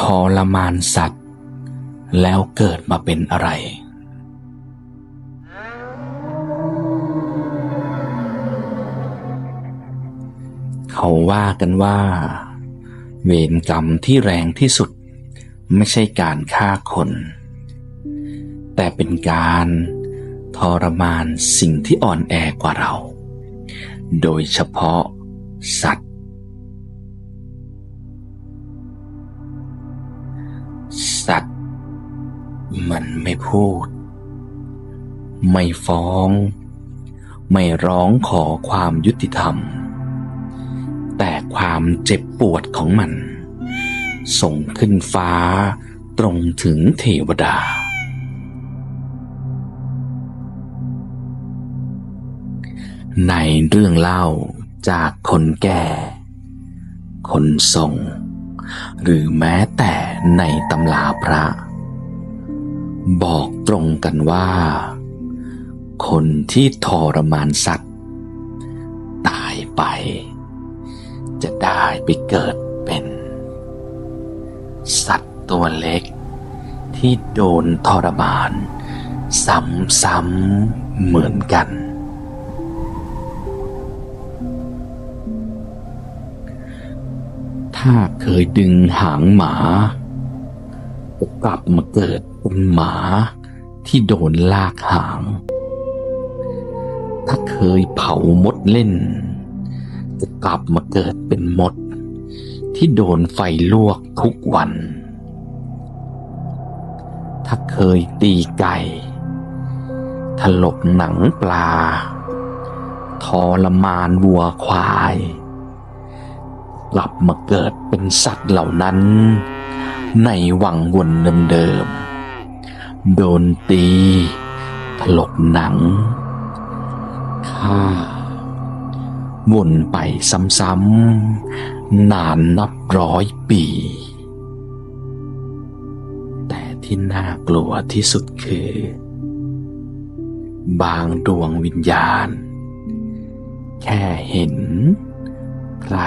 ทรมานสัตว์ แล้วเกิดมาเป็นอะไร เขาว่ากันว่า เวรกรรมที่แรงที่สุด ไม่ใช่การฆ่าคน แต่เป็นการทรมานสิ่งที่อ่อนแอกว่าเรา โดยเฉพาะสัตว์ มันไม่พูด ไม่ฟ้อง ไม่ร้องขอความยุติธรรม แต่ความเจ็บปวดของมัน ส่งขึ้นฟ้าตรงถึงเทวดา ในเรื่องเล่าจากคนแก่ คนทรง หรือแม้แต่ในตำราพระ บอกตรงกันว่า คนที่ทรมานสัตว์ ตายไป จะได้ไปเกิดเป็น สัตว์ตัวเล็ก ที่โดนทรมาน ซ้ำๆเหมือนกัน ถ้าเคยดึงหางหมา กลับมาเกิด เป็นหมาที่โดนลากหาง ถ้าเคยเผามดเล่น จะกลับมาเกิดเป็นมด ที่โดนไฟลวกทุกวัน ถ้าเคยตีไก่ถลกหนังปลา ทรมานวัวควายกลับมาเกิดเป็นสัตว์เหล่านั้น ในวังวนเดิมๆ โดนตี ถลกหนังฆ่าวนไปซ้ำๆนานนับร้อยปี แต่ที่น่ากลัวที่สุดคือ บางดวงวิญญาณ แค่เห็น ใคร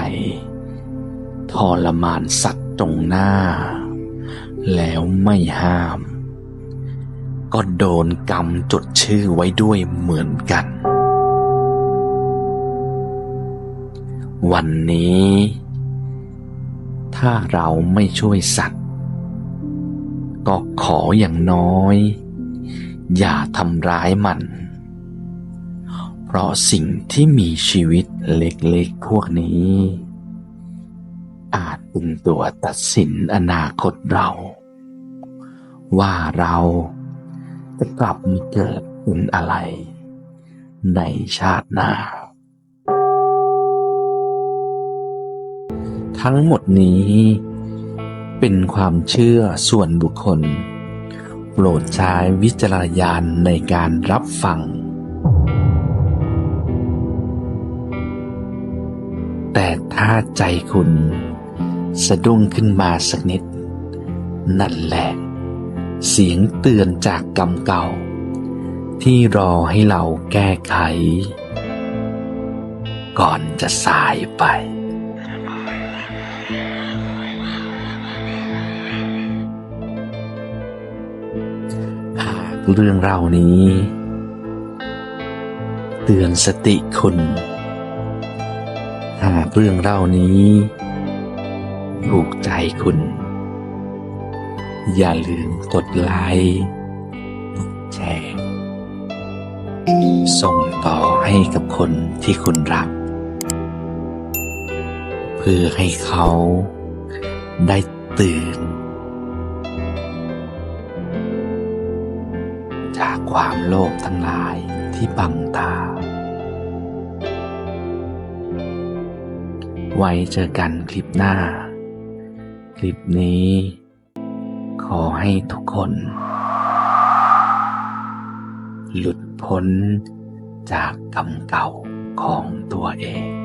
ทรมานสัตว์ตรงหน้า แล้วไม่ห้าม ก็โดนกรรมจดชื่อไว้ด้วยเหมือนกัน วันนี้ ถ้าเราไม่ช่วยสัตว์ ก็ขออย่างน้อย อย่าทำร้ายมัน เพราะสิ่งที่มีชีวิตเล็กๆพวกนี้ อาจเป็นตัวตัดสินอนาคตเราว่าเรา จะกลับมีเกิดเป็นอะไร ในชาติหน้า ทั้งหมดนี้ เป็นความเชื่อส่วนบุคคล โปรดใช้วิจารณญาณในการรับฟัง แต่ถ้าใจคุณ สะดุ้งขึ้นมาสักนิด นั่นแหละ เสียงเตือนจากกรรมเก่า ที่รอให้เราแก้ไข ก่อนจะสายไป หากเรื่องเรานี้ เตือนสติคุณ หากเรื่องเล่านี้ ถูกใจคุณ อย่าลืมกดไลค์แชร์ ส่งต่อให้กับคนที่คุณรัก เพื่อให้เขาได้ตื่น จากความโลภทั้งหลายที่บังตา ไว้เจอกันคลิปหน้า คลิปนี้ ขอให้ทุกคน หลุดพ้นจากกรรมเก่าของตัวเอง